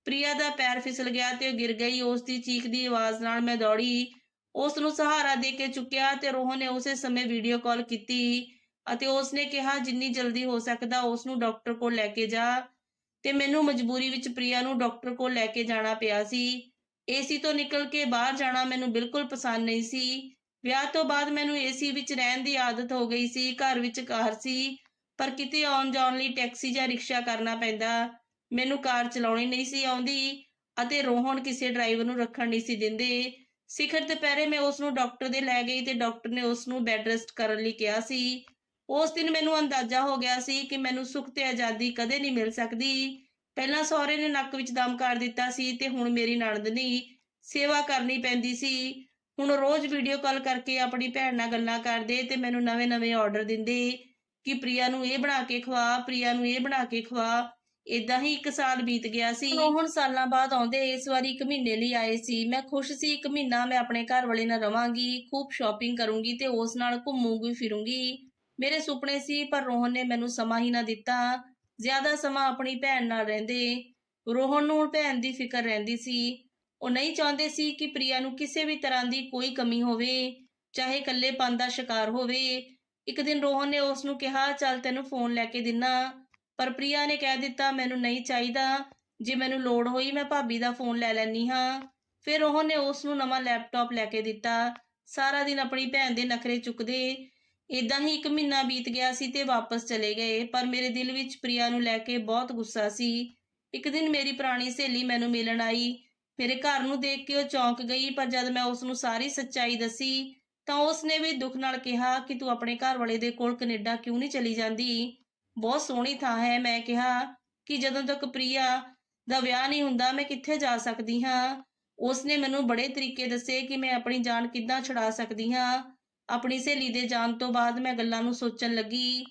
ਪ੍ਰਿਆ ਦਾ ਪੈਰ ਫਿਸਲ ਗਿਆ ਤੇ ਉਹ ਗਿਰ ਗਈ। ਉਸ ਦੀ ਚੀਖ ਦੀ ਆਵਾਜ਼ ਨਾਲ ਮੈਂ ਦੌੜੀ। ਉਸ ਨੂੰ ਸਹਾਰਾ ਦੇ ਕੇ ਚੁੱਕਿਆ ਤੇ ਰੋਹਨ ਨੇ ਉਸੇ ਸਮੇਂ ਵੀਡੀਓ ਕਾਲ ਕੀਤੀ ਅਤੇ ਉਸ ਨੇ ਕਿਹਾ, ਜਿੰਨੀ ਜਲਦੀ ਹੋ ਸਕਦਾ ਉਸ ਨੂੰ ਡਾਕਟਰ ਕੋਲ ਲੈ ਕੇ ਜਾ। ਤੇ ਮੈਨੂੰ ਮਜਬੂਰੀ ਵਿੱਚ ਪ੍ਰਿਆ ਨੂੰ ਡਾਕਟਰ ਕੋਲ ਲੈ ਕੇ ਜਾਣਾ ਪਿਆ ਸੀ। ਏਸੀ ਤੋਂ ਨਿਕਲ ਕੇ ਬਾਹਰ ਜਾਣਾ ਮੈਨੂੰ ਬਿਲਕੁਲ ਪਸੰਦ ਨਹੀਂ ਸੀ। ਵਿਆਹ ਤੋਂ ਬਾਅਦ ਮੈਨੂੰ ਏਸੀ ਵਿੱਚ ਰਹਿਣ ਦੀ ਆਦਤ ਹੋ ਗਈ ਸੀ, ਘਰ ਵਿੱਚ ਕਾਰ ਸੀ, ਪਰ ਕਿਤੇ ਆਉਣ ਜਾਣ ਲਈ ਟੈਕਸੀ ਜਾਂ ਰਿਕਸ਼ਾ ਕਰਨਾ ਪੈਂਦਾ। ਮੈਨੂੰ ਕਾਰ ਚਲਾਉਣੀ ਨਹੀਂ ਸੀ ਆਉਂਦੀ ਅਤੇ ਰੋਹਣ ਕਿਸੇ ਡਰਾਈਵਰ ਨੂੰ ਰੱਖਣ ਨਹੀਂ ਸੀ ਦਿੰਦੇ। ਸਿਖਰ ਦੁਪਹਿਰੇ ਮੈਂ ਉਸ ਨੂੰ ਡਾਕਟਰ ਦੇ ਲੈ ਗਈ ਤੇ ਡਾਕਟਰ ਨੇ ਉਸ ਨੂੰ ਬੈੱਡ ਰੈਸਟ ਕਰਨ ਲਈ ਕਿਹਾ ਸੀ। ਉਸ ਦਿਨ ਮੈਨੂੰ ਅੰਦਾਜ਼ਾ ਹੋ ਗਿਆ ਸੀ ਕਿ ਮੈਨੂੰ ਸੁੱਖ ਤੇ ਆਜ਼ਾਦੀ ਕਦੇ ਨਹੀਂ ਮਿਲ ਸਕਦੀ। ਪਹਿਲਾਂ ਸਹੁਰੇ ਨੇ ਨੱਕ ਵਿੱਚ ਦਮ ਕਰ ਦਿੱਤਾ ਸੀ ਤੇ ਹੁਣ ਮੇਰੀ ਨਣਦ ਨੇ ਸੇਵਾ ਕਰਨੀ ਪੈਂਦੀ ਸੀ। ਹੁਣ ਰੋਜ਼ ਵੀਡੀਓ ਕਾਲ ਕਰਕੇ ਆਪਣੀ ਭੈਣ ਨਾਲ ਗੱਲਾਂ ਕਰਦੇ ਤੇ ਮੈਨੂੰ ਨਵੇਂ-ਨਵੇਂ ਆਰਡਰ ਦਿੰਦੇ ਕਿ ਪ੍ਰਿਆ ਨੂੰ ਇਹ ਬਣਾ ਕੇ ਖਵਾ, ਪ੍ਰਿਆ ਨੂੰ ਇਹ ਬਣਾ ਕੇ ਖਵਾ। ਇਦਾਂ ਹੀ ਇੱਕ ਸਾਲ ਬੀਤ ਗਿਆ ਸੀ। ਉਹ ਹੁਣ ਸਾਲਾਂ ਬਾਅਦ ਆਉਂਦੇ ਇਸ ਵਾਰੀ ਇੱਕ ਮਹੀਨੇ ਲਈ ਆਏ ਸੀ। ਮੈਂ ਖੁਸ਼ ਸੀ ਇੱਕ ਮਹੀਨਾ ਮੈਂ ਆਪਣੇ ਘਰ ਵਾਲੇ ਨਾਲ ਰਵਾਂਗੀ, ਖੂਬ ਸ਼ਾਪਿੰਗ ਕਰੂੰਗੀ ਤੇ ਉਸ ਨਾਲ ਘੁੰਮੂਗੀ ਫਿਰੂੰਗੀ ਮੇਰੇ ਸੁਪਨੇ ਸੀ ਪਰ ਰੋਹਨ ਨੇ ਮੈਨੂੰ ਸਮਾਂ ਹੀ ਨਾ ਦਿੱਤਾ। ਜ਼ਿਆਦਾ ਸਮਾਂ ਆਪਣੀ ਭੈਣ ਨਾਲ ਰਹਿੰਦੇ। ਰੋਹਨ ਨੂੰ ਭੈਣ ਦੀ ਫਿਕਰ ਰਹਿੰਦੀ ਸੀ। ਉਹ ਨਹੀਂ ਚਾਹੁੰਦੇ ਸੀ ਕਿ ਪ੍ਰਿਆ ਨੂੰ ਕਿਸੇ ਵੀ ਤਰ੍ਹਾਂ ਦੀ ਕੋਈ ਕਮੀ ਹੋਵੇ, ਚਾਹੇ ਇਕੱਲੇਪਨ ਦਾ ਸ਼ਿਕਾਰ ਹੋਵੇ। ਇੱਕ ਦਿਨ ਰੋਹਨ ਨੇ ਉਸ ਨੂੰ ਕਿਹਾ, ਚੱਲ ਤੈਨੂੰ ਫੋਨ ਲੈ ਕੇ ਦਿੰਨਾ। ਪਰ ਪ੍ਰਿਆ ਨੇ ਕਹਿ ਦਿੱਤਾ, ਮੈਨੂੰ ਨਹੀਂ ਚਾਹੀਦਾ। ਜੇ ਮੈਨੂੰ ਲੋੜ ਹੋਈ, ਮੈਂ ਭਾਬੀ ਦਾ ਫੋਨ ਲੈ ਲੈਣੀ ਹਾਂ। ਫਿਰ ਰੋਹਨ ਨੇ ਉਸ ਨੂੰ ਨਵਾਂ ਲੈਪਟਾਪ ਲੈ ਕੇ ਦਿੱਤਾ। ਸਾਰਾ ਦਿਨ ਆਪਣੀ ਭੈਣ ਦੇ ਨਖਰੇ ਚੁੱਕਦੇ ਇਦਾਂ ਹੀ ਇੱਕ ਮਹੀਨਾ ਬੀਤ ਗਿਆ ਸੀ ਤੇ ਵਾਪਸ ਚਲੇ ਗਏ, ਪਰ ਮੇਰੇ ਦਿਲ ਵਿੱਚ ਪ੍ਰਿਆ ਨੂੰ ਲੈ ਕੇ ਬਹੁਤ ਗੁੱਸਾ ਸੀ। ਇੱਕ ਦਿਨ ਮੇਰੀ ਪੁਰਾਣੀ ਸਹੇਲੀ ਮੈਨੂੰ ਮਿਲਣ ਆਈ। ਮੇਰੇ ਘਰ ਨੂੰ ਦੇਖ ਕੇ ਉਹ ਚੌਂਕ ਗਈ, ਪਰ ਜਦ ਮੈਂ ਉਸ ਨੂੰ ਸਾਰੀ ਸੱਚਾਈ ਦੱਸੀ, ਤਾਂ ਉਸ ਨੇ ਵੀ ਦੁੱਖ ਨਾਲ ਕਿਹਾ ਕਿ ਤੂੰ ਆਪਣੇ ਘਰ ਵਾਲੇ ਦੇ ਕੋਲ ਕੈਨੇਡਾ ਕਿਉਂ ਨਹੀਂ ਚਲੀ ਜਾਂਦੀ? ਬਹੁਤ ਸੋਹਣੀ ਥਾਂ ਹੈ, ਮੈਂ ਕਿਹਾ ਕਿ ਜਦੋਂ ਤੱਕ ਪ੍ਰਿਆ ਦਾ ਵਿਆਹ ਨਹੀਂ ਹੁੰਦਾ, ਮੈਂ ਕਿੱਥੇ ਜਾ ਸਕਦੀ ਹਾਂ? ਉਸ ਨੇ ਮੈਨੂੰ ਬੜੇ ਤਰੀਕੇ ਦੱਸੇ ਕਿ ਮੈਂ ਆਪਣੀ ਜਾਨ ਕਿੱਦਾਂ ਛੁਡਾ ਸਕਦੀ ਹਾਂ? ਆਪਣੀ ਸਹੇਲੀ ਦੇ ਜਾਣ ਤੋਂ ਬਾਅਦ ਮੈਂ ਗੱਲਾਂ ਨੂੰ ਸੋਚਣ ਲੱਗੀ।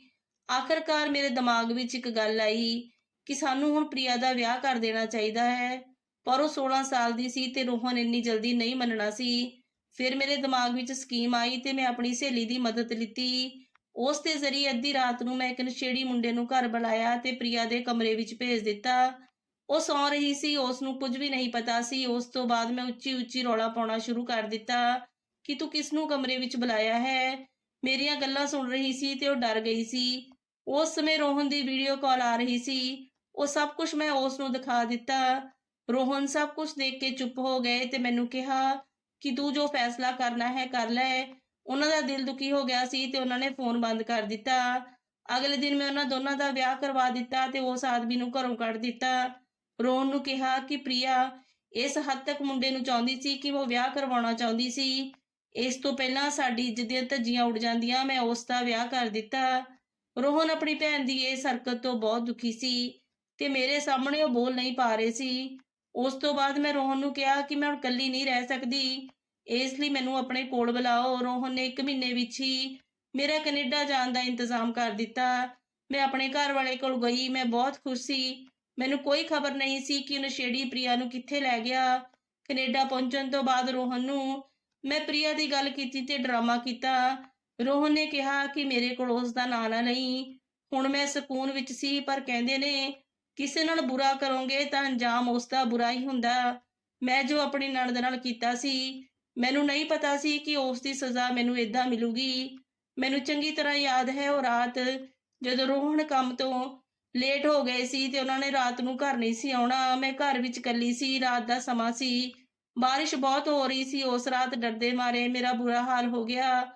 ਆਖਰਕਾਰ ਮੇਰੇ ਦਿਮਾਗ ਵਿੱਚ ਇੱਕ ਗੱਲ ਆਈ ਕਿ ਸਾਨੂੰ ਹੁਣ ਪ੍ਰਿਆ ਦਾ ਵਿਆਹ ਕਰ ਦੇਣਾ ਚਾਹੀਦਾ ਹੈ, ਪਰ ਉਹ 16 ਸਾਲ ਦੀ ਸੀ ਤੇ ਰੋਹਨ ਇੰਨੀ ਜਲਦੀ ਨਹੀਂ ਮੰਨਣਾ ਸੀ। ਫਿਰ ਮੇਰੇ ਦਿਮਾਗ ਵਿੱਚ ਸਕੀਮ ਆਈ ਤੇ ਮੈਂ ਆਪਣੀ ਸਹੇਲੀ ਦੀ ਮਦਦ ਲਿੱਤੀ। ਉਸ ਦੇ ਜ਼ਰੀਏ ਅੱਧੀ ਰਾਤ ਨੂੰ ਮੈਂ ਇੱਕ ਨਸ਼ੇੜੀ ਮੁੰਡੇ ਨੂੰ ਘਰ ਬੁਲਾਇਆ ਤੇ ਪ੍ਰਿਆ ਦੇ ਕਮਰੇ ਵਿੱਚ ਭੇਜ ਦਿੱਤਾ। ਉਹ ਸੌਂ ਰਹੀ ਸੀ, ਉਸ ਨੂੰ ਕੁਝ ਵੀ ਨਹੀਂ ਪਤਾ ਸੀ। ਉਸ ਤੋਂ ਬਾਅਦ ਮੈਂ ਉੱਚੀ ਉੱਚੀ ਰੌਲਾ ਪਾਉਣਾ ਸ਼ੁਰੂ ਕਰ ਦਿੱਤਾ। ਕਿ ਤੂੰ ਕਿਸ ਨੂੰ ਕਮਰੇ ਵਿੱਚ ਬੁਲਾਇਆ ਹੈ? ਮੇਰੀਆਂ ਗੱਲਾਂ ਸੁਣ ਰਹੀ ਸੀ ਤੇ ਉਹ ਡਰ ਗਈ ਸੀ। ਉਸ ਸਮੇਂ ਰੋਹਨ ਦੀ ਵੀਡੀਓ ਕਾਲ ਆ ਰਹੀ ਸੀ। ਉਹ ਸਭ ਕੁਝ ਮੈਂ ਉਸ ਨੂੰ ਦਿਖਾ ਦਿੱਤਾ। ਰੋਹਨ ਸਭ ਕੁਝ ਦੇਖ ਕੇ ਚੁੱਪ ਹੋ ਗਏ ਤੇ ਮੈਨੂੰ ਕਿਹਾ ਕਿ ਤੂੰ ਜੋ ਫੈਸਲਾ ਕਰਨਾ ਹੈ ਕਰ ਲੈ। ਉਹਨਾਂ ਦਾ ਦਿਲ ਦੁਖੀ ਹੋ ਗਿਆ ਸੀ ਤੇ ਉਹਨਾਂ ਨੇ ਫੋਨ ਬੰਦ ਕਰ ਦਿੱਤਾ। ਅਗਲੇ ਦਿਨ ਮੈਂ ਉਹਨਾਂ ਦੋਨਾਂ ਦਾ ਵਿਆਹ ਕਰਵਾ ਦਿੱਤਾ ਤੇ ਉਸ ਆਦਮੀ ਨੂੰ ਘਰੋਂ ਕੱਢ ਦਿੱਤਾ। ਰੋਹਨ ਨੂੰ ਕਿਹਾ ਕਿ ਪ੍ਰਿਆ, ਇਸ ਹੱਦ ਤੱਕ ਮੁੰਡੇ ਨੂੰ ਚਾਹੁੰਦੀ ਸੀ ਕਿ ਉਹ ਵਿਆਹ ਕਰਵਾਉਣਾ ਚਾਹੁੰਦੀ ਸੀ। ਇਸ ਤੋਂ ਪਹਿਲਾਂ ਸਾਡੀ ਇੱਜ਼ਤ ਦੀਆਂ ਧੱਜੀਆਂ ਉੱਡ ਜਾਂਦੀਆਂ, ਮੈਂ ਉਸ ਦਾ ਵਿਆਹ ਕਰ ਦਿੱਤਾ। ਰੋਹਨ ਆਪਣੀ ਭੈਣ ਦੀ ਇਸ ਹਰਕਤ ਤੋਂ ਬਹੁਤ ਦੁਖੀ ਸੀ ਤੇ ਮੇਰੇ ਸਾਹਮਣੇ ਉਹ ਬੋਲ ਨਹੀਂ ਪਾ ਰਹੇ ਸੀ। ਉਸ ਤੋਂ ਬਾਅਦ ਮੈਂ ਰੋਹਨ ਨੂੰ ਕਿਹਾ ਕਿ ਮੈਂ ਹੁਣ ਇਕੱਲੀ ਨਹੀਂ ਰਹਿ ਸਕਦੀ। ਇਸ ਲਈ ਮੈਨੂੰ ਆਪਣੇ ਕੋਲ ਬੁਲਾਓ। ਰੋਹਨ ਨੇ ਇੱਕ ਮਹੀਨੇ ਵਿੱਚ ਹੀ ਮੇਰਾ ਕੈਨੇਡਾ ਜਾਣ ਦਾ ਇੰਤਜ਼ਾਮ ਕਰ ਦਿੱਤਾ। ਮੈਂ ਆਪਣੇ ਘਰ ਵਾਲੇ ਕੋਲ ਗਈ, ਮੈਂ ਬਹੁਤ ਖੁਸ਼ ਸੀ। ਮੈਨੂੰ ਕੋਈ ਖਬਰ ਨਹੀਂ ਸੀ ਕਿ ਨਸ਼ੇੜੀ ਪ੍ਰਿਆ ਨੂੰ ਕਿੱਥੇ ਲੈ ਗਿਆ। ਕੈਨੇਡਾ ਪਹੁੰਚਣ ਤੋਂ ਬਾਅਦ ਰੋਹਨ ਨੂੰ ਮੈਂ ਪ੍ਰਿਆ ਦੀ ਗੱਲ ਕੀਤੀ ਤੇ ਡਰਾਮਾ ਕੀਤਾ। ਰੋਹਨ ਨੇ ਕਿਹਾ ਕਿ ਮੇਰੇ ਕੋਲ ਉਸ ਦਾ ਨਾਂ ਨਾ ਨਹੀਂ। ਹੁਣ ਮੈਂ ਸਕੂਨ ਵਿੱਚ ਸੀ, ਪਰ ਕਹਿੰਦੇ ਨੇ, ਕਿਸੇ ਨਾਲ ਬੁਰਾ ਕਰੋਗੇ ਤਾਂ ਅੰਜਾਮ ਉਸ ਦਾ ਬੁਰਾ ਹੀ ਹੁੰਦਾ। ਮੈਂ ਜੋ ਆਪਣੀ ਨਣਦ ਨਾਲ ਕੀਤਾ ਸੀ, ਮੈਨੂੰ ਨਹੀਂ ਪਤਾ ਸੀ ਕਿ ਉਸ ਦੀ ਸਜ਼ਾ ਮੈਨੂੰ ਇਦਾਂ ਮਿਲੂਗੀ। ਮੈਨੂੰ ਚੰਗੀ ਤਰ੍ਹਾਂ ਯਾਦ ਹੈ ਉਹ ਰਾਤ, ਜਦੋਂ ਰੋਹਨ ਕੰਮ ਤੋਂ ਲੇਟ ਹੋ ਗਏ ਸੀ ਤੇ ਉਹਨਾਂ ਨੇ ਰਾਤ ਨੂੰ ਘਰ ਨਹੀਂ ਸੀ ਆਉਣਾ। ਮੈਂ ਘਰ ਵਿੱਚ ਇਕੱਲੀ ਸੀ, ਰਾਤ ਦਾ ਸਮਾਂ ਸੀ। ਬਾਰਿਸ਼ ਬਹੁਤ ਹੋ ਰਹੀ ਸੀ, ਉਸ ਰਾਤ ਡਰਦੇ ਮਾਰੇ, ਮੇਰਾ ਬੁਰਾ ਹਾਲ ਹੋ ਗਿਆ।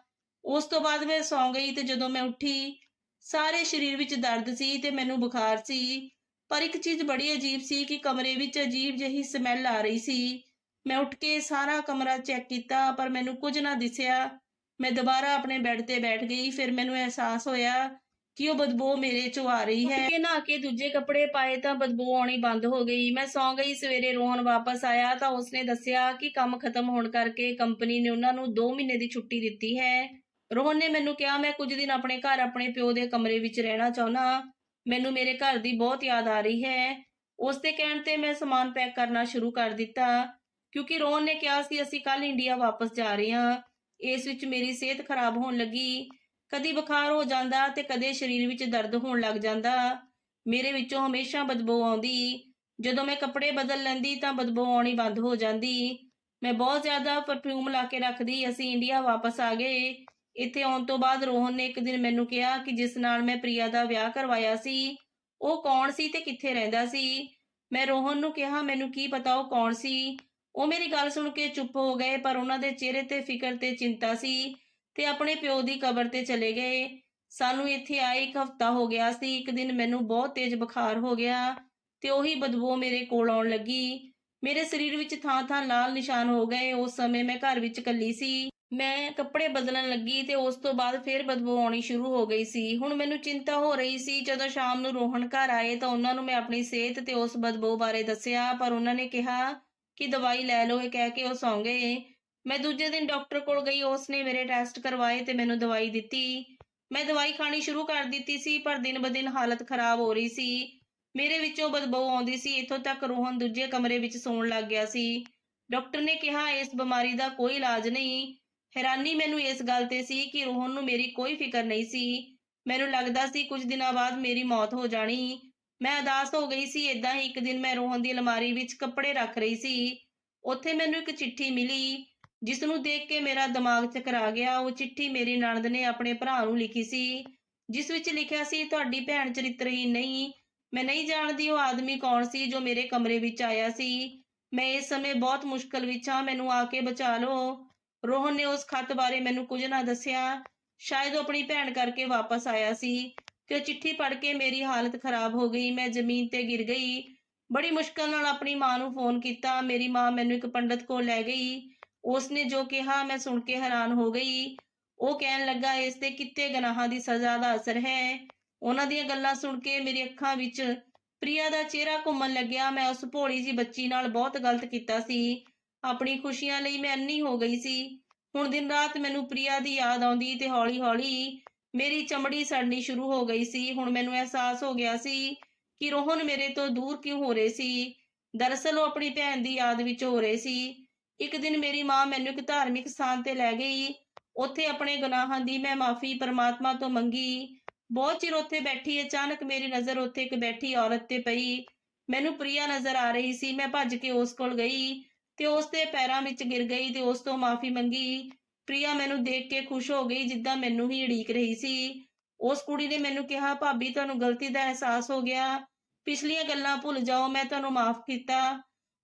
ਉਸ ਤੋਂ ਬਾਅਦ ਮੈਂ ਸੌਂ ਗਈ ਤੇ ਜਦੋਂ ਮੈਂ ਉੱਠੀ, ਸਾਰੇ ਸਰੀਰ ਵਿੱਚ ਦਰਦ ਸੀ ਤੇ ਮੈਨੂੰ ਬੁਖਾਰ ਸੀ। ਪਰ ਇੱਕ ਚੀਜ਼ ਬੜੀ ਅਜੀਬ ਸੀ ਕਿ ਕਮਰੇ ਵਿੱਚ ਅਜੀਬ ਜਿਹੀ ਸਮੈਲ ਆ ਰਹੀ ਸੀ। ਮੈਂ ਉੱਠ ਕੇ ਸਾਰਾ ਕਮਰਾ ਚੈੱਕ ਕੀਤਾ, ਪਰ ਮੈਨੂੰ ਕੁਝ ਨਾ ਦਿਸਿਆ। ਮੈਂ ਦੁਬਾਰਾ ਆਪਣੇ ਬੈੱਡ ਤੇ ਬੈਠ ਗਈ, ਫਿਰ ਮੈਨੂੰ ਅਹਿਸਾਸ ਹੋਇਆ ਕਿ ਉਹ ਬਦਬੂ ਮੇਰੇ ਚੋਂ ਆ ਰਹੀ ਹੈ। ਕਿ ਨਹਾ ਕੇ ਦੂਜੇ ਕੱਪੜੇ ਪਾਏ ਤਾਂ ਬਦਬੂ ਆਉਣੀ ਬੰਦ ਹੋ ਗਈ। ਮੈਂ ਸੌਂ ਗਈ, ਸਵੇਰੇ ਰੋਹਨ ਵਾਪਸ ਆਇਆ ਤਾਂ ਉਸਨੇ ਦੱਸਿਆ ਕਿ ਕੰਮ ਖਤਮ ਹੋਣ ਕਰਕੇ ਕੰਪਨੀ ਨੇ ਉਹਨਾਂ ਨੂੰ 2 ਮਹੀਨੇ ਦੀ ਛੁੱਟੀ ਦਿੱਤੀ ਹੈ। ਰੋਹਨ ਨੇ ਮੈਨੂੰ ਕਿਹਾ, ਮੈਂ ਕੁਝ ਦਿਨ ਆਪਣੇ ਘਰ ਆਪਣੇ ਪਿਓ ਦੇ ਕਮਰੇ ਵਿੱਚ ਰਹਿਣਾ ਚਾਹੁੰਦਾ ਮੈਨੂੰ ਮੇਰੇ ਘਰ ਦੀ ਬਹੁਤ ਯਾਦ ਆ ਰਹੀ ਹੈ। ਉਸ ਦੇ ਕਹਿਣ ਤੇ ਮੈਂ ਸਮਾਨ ਪੈਕ ਕਰਨਾ ਸ਼ੁਰੂ ਕਰ ਦਿੱਤਾ, ਕਿਉਂਕਿ ਰੋਹਨ ਨੇ ਕਿਹਾ ਸੀ, ਅਸੀਂ ਕੱਲ ਇੰਡੀਆ ਵਾਪਸ ਜਾ ਰਹੇ ਹਾਂ। ਇਸ ਵਿੱਚ ਮੇਰੀ ਸਿਹਤ ਖਰਾਬ ਹੋਣ ਲੱਗੀ। ਕਦੀ ਬੁਖਾਰ ਹੋ ਜਾਂਦਾ ਤੇ ਕਦੇ ਸਰੀਰ ਵਿੱਚ ਦਰਦ ਹੋਣ ਲੱਗ ਜਾਂਦਾ। ਮੇਰੇ ਵਿੱਚੋਂ ਹਮੇਸ਼ਾ ਬਦਬੂ ਆਉਂਦੀ। ਜਦੋਂ ਮੈਂ ਕੱਪੜੇ ਬਦਲ ਲੈਂਦੀ ਤਾਂ ਬਦਬੂ ਆਉਣੀ ਬੰਦ ਹੋ ਜਾਂਦੀ। ਮੈਂ ਬਹੁਤ ਜ਼ਿਆਦਾ ਪਰਫਿਊਮ ਲਾ ਕੇ ਰੱਖਦੀ। ਅਸੀਂ ਇੰਡੀਆ ਵਾਪਸ ਆ ਗਏ। ਇੱਥੇ ਆਉਣ ਤੋਂ ਬਾਅਦ ਰੋਹਨ ਨੇ ਇੱਕ ਦਿਨ ਮੈਨੂੰ ਕਿਹਾ ਕਿ ਜਿਸ ਨਾਲ ਮੈਂ ਪ੍ਰਿਆ ਦਾ ਵਿਆਹ ਕਰਵਾਇਆ ਸੀ, ਉਹ ਕੌਣ ਸੀ ਤੇ ਕਿੱਥੇ ਰਹਿੰਦਾ ਸੀ? ਮੈਂ ਰੋਹਨ ਨੂੰ ਕਿਹਾ, ਮੈਨੂੰ ਕੀ ਪਤਾ ਉਹ ਕੌਣ ਸੀ? ਉਹ ਮੇਰੀ ਗੱਲ ਸੁਣ ਕੇ ਚੁੱਪ ਹੋ ਗਏ, ਪਰ ਉਹਨਾਂ ਦੇ ਚਿਹਰੇ ਤੇ ਫਿਕਰ ਤੇ ਚਿੰਤਾ ਸੀ। ਤੇ ਆਪਣੇ ਪਿਓ ਦੀ ਕਬਰ ਤੇ ਚਲੇ ਗਏ। ਸਾਨੂੰ ਇੱਥੇ ਆਏ ਇੱਕ ਹਫਤਾ ਹੋ ਗਿਆ ਸੀ। ਇੱਕ ਦਿਨ ਮੈਨੂੰ ਬਹੁਤ ਤੇਜ਼ ਬੁਖਾਰ ਹੋ ਗਿਆ ਤੇ ਉਹੀ ਬਦਬੂ ਮੇਰੇ ਕੋਲ ਆਉਣ ਲੱਗੀ। ਮੇਰੇ ਸਰੀਰ ਵਿੱਚ ਥਾਂ-ਥਾਂ ਲਾਲ ਨਿਸ਼ਾਨ ਹੋ ਗਏ। ਉਸ ਸਮੇਂ ਮੈਂ ਘਰ ਵਿੱਚ ਇਕੱਲੀ ਸੀ। ਮੈਂ ਕੱਪੜੇ ਬਦਲਣ ਲੱਗੀ ਤੇ ਉਸ ਤੋਂ ਬਾਅਦ ਫਿਰ ਬਦਬੂ ਆਉਣੀ ਸ਼ੁਰੂ ਹੋ ਗਈ ਸੀ। ਹੁਣ ਮੈਨੂੰ ਚਿੰਤਾ ਹੋ ਰਹੀ ਸੀ। ਜਦੋਂ ਸ਼ਾਮ ਨੂੰ ਰੋਹਣ ਘਰ ਆਏ ਤਾਂ ਉਹਨਾਂ ਨੂੰ ਮੈਂ ਆਪਣੀ ਸਿਹਤ ਤੇ ਉਸ ਬਦਬੂ ਬਾਰੇ ਦੱਸਿਆ, ਪਰ ਉਹਨਾਂ ਨੇ ਕਿਹਾ ਕਿ ਦਵਾਈ ਲੈ ਲਓ, ਇਹ ਕਹਿ ਕੇ ਉਹ ਸੌਂ ਗਏ। ਮੈਂ ਦੂਜੇ ਦਿਨ ਡਾਕਟਰ ਕੋਲ ਗਈ ਉਸ ਨੇ ਮੇਰੇ ਟੈਸਟ ਕਰਵਾਏ ਤੇ ਮੈਨੂੰ ਦਵਾਈ ਦਿੱਤੀ। ਮੈਂ ਦਵਾਈ ਖਾਣੀ ਸ਼ੁਰੂ ਕਰ ਦਿੱਤੀ ਸੀ, ਪਰ ਦਿਨ-ਬਦਿਨ ਹਾਲਤ ਖਰਾਬ ਹੋ ਰਹੀ ਸੀ। ਮੇਰੇ ਵਿੱਚੋਂ ਬਦਬੂ ਆਉਂਦੀ ਸੀ, ਇੱਥੋਂ ਤੱਕ ਰੋਹਨ ਦੂਜੇ ਕਮਰੇ ਵਿੱਚ ਸੌਣ ਲੱਗ ਗਿਆ ਸੀ। ਡਾਕਟਰ ਨੇ ਕਿਹਾ, ਇਸ ਬਿਮਾਰੀ ਦਾ ਕੋਈ ਇਲਾਜ ਨਹੀਂ। ਹੈਰਾਨੀ ਮੈਨੂੰ ਇਸ ਗੱਲ ਤੇ ਸੀ ਕਿ ਰੋਹਨ ਨੂੰ ਮੇਰੀ ਕੋਈ ਫਿਕਰ ਨਹੀਂ ਸੀ। ਮੈਨੂੰ ਲੱਗਦਾ ਸੀ, ਕੁਝ ਦਿਨਾਂ ਬਾਅਦ ਮੇਰੀ ਮੌਤ ਹੋ ਜਾਣੀ। ਮੈਂ ਉਦਾਸ ਹੋ ਗਈ ਸੀ ਇਦਾਂ ਹੀ ਇੱਕ ਦਿਨ ਮੈਂ ਰੋਹਨ ਦੀ ਅਲਮਾਰੀ ਵਿੱਚ ਕੱਪੜੇ ਰੱਖ ਰਹੀ ਸੀ। ਉੱਥੇ ਮੈਨੂੰ ਇੱਕ ਚਿੱਠੀ ਮਿਲੀ। ਜਿਸ ਨੂੰ ਦੇਖ ਕੇ ਮੇਰਾ ਦਿਮਾਗ ਚਕਰਾ ਗਿਆ, ਉਹ ਚਿੱਠੀ ਮੇਰੀ ਨਣਦ ਨੇ ਆਪਣੇ ਭਰਾ ਨੂੰ ਲਿਖੀ ਸੀ, ਜਿਸ ਵਿੱਚ ਲਿਖਿਆ ਸੀ, ਤੁਹਾਡੀ ਭੈਣ ਚਰਿੱਤਰਹੀਨ ਨਹੀਂ, ਮੈਂ ਨਹੀਂ ਜਾਣਦੀ ਉਹ ਆਦਮੀ ਕੌਣ ਸੀ ਜੋ ਮੇਰੇ ਕਮਰੇ ਵਿੱਚ ਆਇਆ ਸੀ। ਮੈਂ ਇਸ ਸਮੇਂ ਬਹੁਤ ਮੁਸ਼ਕਲ ਵਿੱਚ ਹਾਂ, ਮੈਨੂੰ ਆ ਕੇ ਬਚਾ ਲਓ। ਰੋਹਨ ਨੇ ਉਸ ਖਤ ਬਾਰੇ ਮੈਨੂੰ ਕੁਝ ਨਾ ਦੱਸਿਆ। ਸ਼ਾਇਦ ਉਹ ਆਪਣੀ ਭੈਣ ਕਰਕੇ ਵਾਪਸ ਆਇਆ ਸੀ ਤੇ ਚਿੱਠੀ ਪੜ੍ਹ ਕੇ ਮੇਰੀ ਹਾਲਤ ਖਰਾਬ ਹੋ ਗਈ। ਮੈਂ ਜ਼ਮੀਨ ਤੇ ਗਿਰ ਗਈ। ਬੜੀ ਮੁਸ਼ਕਲ ਨਾਲ ਆਪਣੀ ਮਾਂ ਨੂੰ ਫੋਨ ਕੀਤਾ। ਮੇਰੀ ਮਾਂ ਮੈਨੂੰ ਇੱਕ ਪੰਡਤ ਕੋਲ ਲੈ ਗਈ। ਉਸਨੇ ਜੋ ਕਿਹਾ, ਮੈਂ ਸੁਣ ਕੇ ਹੈਰਾਨ ਹੋ ਗਈ। ਉਹ ਕਹਿਣ ਲੱਗਾ, ਇਸ ਤੇ ਕਿਤੇ ਗਨਾਹਾਂ ਦੀ ਸਜ਼ਾ ਦਾ ਅਸਰ ਹੈ? ਉਹਨਾਂ ਦੀਆਂ ਗੱਲਾਂ ਸੁਣ ਕੇ ਮੇਰੀ ਅੱਖਾਂ ਵਿੱਚ ਪ੍ਰਿਆ ਦਾ ਚਿਹਰਾ ਘੁੰਮਣ ਲੱਗਿਆ। ਮੈਂ ਉਸ ਭੋਲੀ ਜੀ ਬੱਚੀ ਨਾਲ ਬਹੁਤ ਗਲਤ ਕੀਤਾ ਸੀ। ਆਪਣੀ ਖੁਸ਼ੀਆਂ ਲਈ ਮੈਂ ਅੰਨੀ ਹੋ ਗਈ ਸੀ। ਹੁਣ ਦਿਨ ਰਾਤ ਮੈਨੂੰ ਪ੍ਰਿਆ ਦੀ ਯਾਦ ਆਉਂਦੀ ਤੇ ਹੌਲੀ-ਹੌਲੀ ਮੇਰੀ ਚਮੜੀ ਸੜਨੀ ਸ਼ੁਰੂ ਹੋ ਗਈ ਸੀ। ਹੁਣ ਮੈਨੂੰ ਅਹਿਸਾਸ ਹੋ ਗਿਆ ਸੀ ਕਿ ਰੋਹਨ ਮੇਰੇ ਤੋਂ ਦੂਰ ਕਿਉਂ ਹੋ ਰਹੇ ਸੀ। ਦਰਅਸਲ ਉਹ ਆਪਣੀ ਭੈਣ ਦੀ ਯਾਦ ਵਿੱਚ ਹੋ ਰਹੇ ਸੀ। ਇੱਕ ਦਿਨ ਮੇਰੀ ਮਾਂ ਮੈਨੂੰ ਇੱਕ ਧਾਰਮਿਕ ਸਥਾਨ ਤੇ ਲੈ ਗਈ। ਉੱਥੇ ਆਪਣੇ ਗੁਨਾਹਾਂ ਦੀ ਮੈਂ ਮਾਫੀ ਪਰਮਾਤਮਾ ਤੋਂ ਮੰਗੀ। ਬਹੁਤ ਚਿਰ ਉੱਥੇ ਬੈਠੀ, ਅਚਾਨਕ ਮੇਰੀ ਨਜ਼ਰ ਉੱਥੇ ਇੱਕ ਬੈਠੀ ਔਰਤ ਤੇ ਪਈ। ਮੈਨੂੰ ਪ੍ਰਿਆ ਨਜ਼ਰ ਆ ਰਹੀ ਸੀ। ਮੈਂ ਭੱਜ ਕੇ ਉਸ ਕੋਲ ਗਈ ਤੇ ਉਸ ਦੇ ਪੈਰਾਂ ਵਿੱਚ ਗਿਰ ਗਈ ਤੇ ਉਸ ਤੋਂ ਮਾਫੀ ਮੰਗੀ। ਪ੍ਰਿਆ ਮੈਨੂੰ ਦੇਖ ਕੇ ਖੁਸ਼ ਹੋ ਗਈ ਜਿੱਦਾਂ ਮੈਨੂੰ ਹੀ ਉਡੀਕ ਰਹੀ ਸੀ। ਉਸ ਕੁੜੀ ਨੇ ਮੈਨੂੰ ਕਿਹਾ, ਭਾਬੀ, ਤੁਹਾਨੂੰ ਗਲਤੀ ਦਾ ਅਹਿਸਾਸ ਹੋ ਗਿਆ। ਪਿਛਲੀਆਂ ਗੱਲਾਂ ਭੁੱਲ ਜਾਓ, ਮੈਂ ਤੁਹਾਨੂੰ ਮਾਫ ਕੀਤਾ।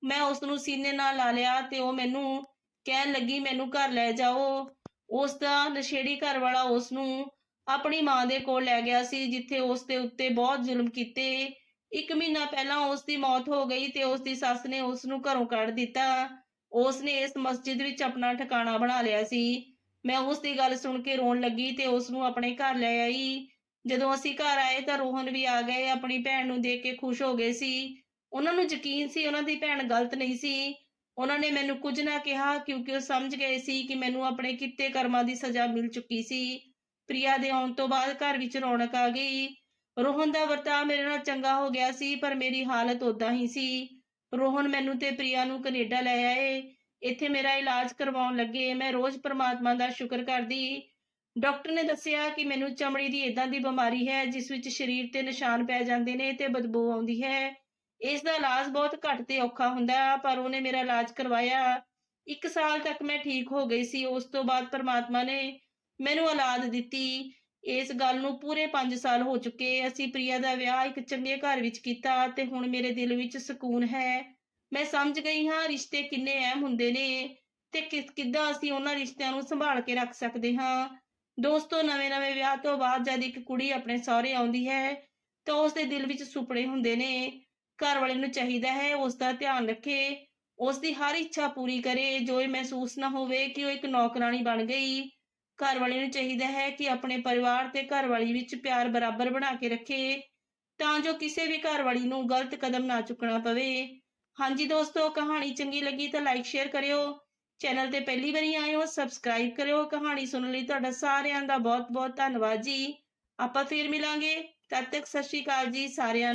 ਮੈਂ ਉਸ ਨੂੰ ਸੀਨੇ ਨਾਲ ਲਾ ਲਿਆ ਤੇ ਉਹ ਮੈਨੂੰ ਕਹਿਣ ਲੱਗੀ, ਮੈਨੂੰ ਘਰ ਲੈ ਜਾਓ। ਉਸ ਦਾ ਨਸ਼ੇੜੀ ਘਰ ਵਾਲਾ ਉਸ ਨੂੰ ਆਪਣੀ ਮਾਂ ਦੇ ਕੋਲ ਲੈ ਗਿਆ ਸੀ, ਜਿੱਥੇ ਉਸ ਦੇ ਉੱਤੇ ਬਹੁਤ ਜ਼ੁਲਮ ਕੀਤੇ। ਇੱਕ ਮਹੀਨਾ ਪਹਿਲਾਂ ਉਸ ਦੀ ਮੌਤ ਹੋ ਗਈ ਤੇ ਉਸ ਦੀ ਸੱਸ ਨੇ ਉਸ ਨੂੰ ਘਰੋਂ ਕੱਢ ਦਿੱਤਾ। ਉਸ ਨੇ ਇਸ ਮਸਜਿਦ ਵਿੱਚ ਆਪਣਾ ਠਿਕਾਣਾ ਬਣਾ ਲਿਆ ਸੀ। ਮੈਂ ਉਸ ਦੀ ਗੱਲ ਸੁਣ ਕੇ ਰੋਣ ਲੱਗੀ ਤੇ ਉਸ ਨੂੰ ਆਪਣੇ ਘਰ ਲੈ ਆਈ। ਜਦੋਂ ਅਸੀਂ ਘਰ ਆਏ ਤਾਂ ਰੋਹਨ ਵੀ ਆ ਗਏ, ਆਪਣੀ ਭੈਣ ਨੂੰ ਦੇਖ ਕੇ ਖੁਸ਼ ਹੋ ਗਏ ਸੀ। ਉਹਨਾਂ ਨੂੰ ਯਕੀਨ ਸੀ, ਉਹਨਾਂ ਦੀ ਭੈਣ ਗਲਤ ਨਹੀਂ ਸੀ। ਉਹਨਾਂ ਨੇ ਮੈਨੂੰ ਕੁਝ ਨਾ ਕਿਹਾ ਕਿਉਂਕਿ ਉਹ ਸਮਝ ਗਏ ਸੀ ਕਿ ਮੈਨੂੰ ਆਪਣੇ ਕੀਤੇ ਕਰਮਾਂ ਦੀ ਸਜ਼ਾ ਮਿਲ ਚੁੱਕੀ ਸੀ। ਪ੍ਰਿਆ ਦੇ ਆਉਣ ਤੋਂ ਬਾਅਦ ਘਰ ਵਿੱਚ ਰੌਣਕ ਆ ਗਈ। ਰੋਹਨ ਦਾ ਵਰਤਾਅ ਮੇਰੇ ਨਾਲ ਚੰਗਾ ਹੋ ਗਿਆ ਸੀ, ਪਰ ਮੇਰੀ ਹਾਲਤ ਉਦਾਂ ਹੀ ਸੀ। ਰੋਹਨ ਮੈਨੂੰ ਤੇ ਪ੍ਰਿਆ ਨੂੰ ਕੈਨੇਡਾ ਲੈ ਆਏ। ਇੱਥੇ ਮੇਰਾ ਇਲਾਜ ਕਰਵਾਉਣ ਲੱਗੇ। ਮੈਂ ਰੋਜ਼ ਪਰਮਾਤਮਾ ਦਾ ਸ਼ੁਕਰ ਕਰਦੀ। ਡਾਕਟਰ ਨੇ ਦੱਸਿਆ ਕਿ ਮੈਨੂੰ ਚਮੜੀ ਦੀ ਇਦਾਂ ਦੀ ਬਿਮਾਰੀ ਹੈ, ਜਿਸ ਵਿੱਚ ਸਰੀਰ ਤੇ ਨਿਸ਼ਾਨ ਪੈ ਜਾਂਦੇ ਨੇ ਤੇ ਬਦਬੂ ਆਉਂਦੀ ਹੈ। ਇਸ ਦਾ ਇਲਾਜ ਬਹੁਤ ਘੱਟ ਤੇ ਔਖਾ ਹੁੰਦਾ ਪਰ ਉਹਨੇ ਮੇਰਾ ਇਲਾਜ ਕਰਵਾਇਆ। ਇੱਕ ਸਾਲ ਤੱਕ ਮੈਂ ਠੀਕ ਹੋ ਗਈ ਸੀ, ਉਸ ਤੋਂ ਬਾਅਦ ਪਰਮਾਤਮਾ ਨੇ ਮੈਨੂੰ ਔਲਾਦ ਦਿੱਤੀ। ਇਸ ਗੱਲ ਨੂੰ ਪੂਰੇ 5 ਸਾਲ ਹੋ ਚੁੱਕੇ। ਅਸੀਂ ਪ੍ਰਿਆ ਦਾ ਵਿਆਹ ਇੱਕ ਚੰਗੇ ਘਰ ਵਿੱਚ ਕੀਤਾ ਤੇ ਹੁਣ ਮੇਰੇ ਦਿਲ ਵਿੱਚ ਸਕੂਨ ਹੈ। ਮੈਂ ਸਮਝ ਗਈ ਹਾਂ ਰਿਸ਼ਤੇ ਕਿੰਨੇ ਅਹਿਮ ਹੁੰਦੇ ਨੇ ਤੇ ਕਿ- ਕਿੱਦਾਂ ਅਸੀਂ ਉਹਨਾਂ ਰਿਸ਼ਤਿਆਂ ਨੂੰ ਸੰਭਾਲ ਕੇ ਰੱਖ ਸਕਦੇ ਹਾਂ। ਦੋਸਤੋ, ਨਵੇਂ-ਨਵੇਂ ਵਿਆਹ ਤੋਂ ਬਾਅਦ ਜਦ ਇੱਕ ਕੁੜੀ ਆਪਣੇ ਸਹੁਰੇ ਆਉਂਦੀ ਹੈ ਤਾਂ ਉਸ ਦੇ ਦਿਲ ਵਿੱਚ ਸੁਪਨੇ ਹੁੰਦੇ ਨੇ। ਘਰ ਵਾਲੇ ਨੂੰ ਚਾਹੀਦਾ ਹੈ, ਉਸ ਦਾ ਧਿਆਨ ਰੱਖੇ, ਉਸ ਦੀ ਹਰ ਇੱਛਾ ਪੂਰੀ ਕਰੇ, ਜੋ ਇਹ ਮਹਿਸੂਸ ਨਾ ਹੋਵੇ ਕਿ ਉਹ ਇੱਕ ਨੌਕਰਾਨੀ ਬਣ ਗਈ। ਘਰ ਵਾਲੇ ਨੂੰ ਚਾਹੀਦਾ ਹੈ ਕਿ ਆਪਣੇ ਪਰਿਵਾਰ ਤੇ ਘਰ ਵਾਲੀ ਵਿੱਚ ਪਿਆਰ ਬਰਾਬਰ ਬਣਾ ਕੇ ਰੱਖੇ, ਤਾਂ ਜੋ ਕਿਸੇ ਵੀ ਘਰ ਵਾਲੀ ਨੂੰ ਗਲਤ ਕਦਮ ਨਾ ਚੁੱਕਣਾ ਪਵੇ। ਹਾਂਜੀ ਦੋਸਤੋ, ਕਹਾਣੀ ਚੰਗੀ ਲੱਗੀ ਤਾਂ ਲਾਈਕ ਸ਼ੇਅਰ ਕਰਿਓ। ਚੈਨਲ ਤੇ ਪਹਿਲੀ ਵਾਰੀ ਆਏ ਹੋ ਸਬਸਕ੍ਰਾਈਬ ਕਰਿਓ। ਕਹਾਣੀ ਸੁਣਨ ਲਈ ਤੁਹਾਡਾ ਸਾਰਿਆਂ ਦਾ ਬਹੁਤ ਬਹੁਤ ਧੰਨਵਾਦ ਜੀ। ਆਪਾਂ ਫੇਰ ਮਿਲਾਂਗੇ। ਤਦ ਤੱਕ ਸਤਿ ਸ਼੍ਰੀ ਅਕਾਲ ਜੀ, ਸਾਰਿਆਂ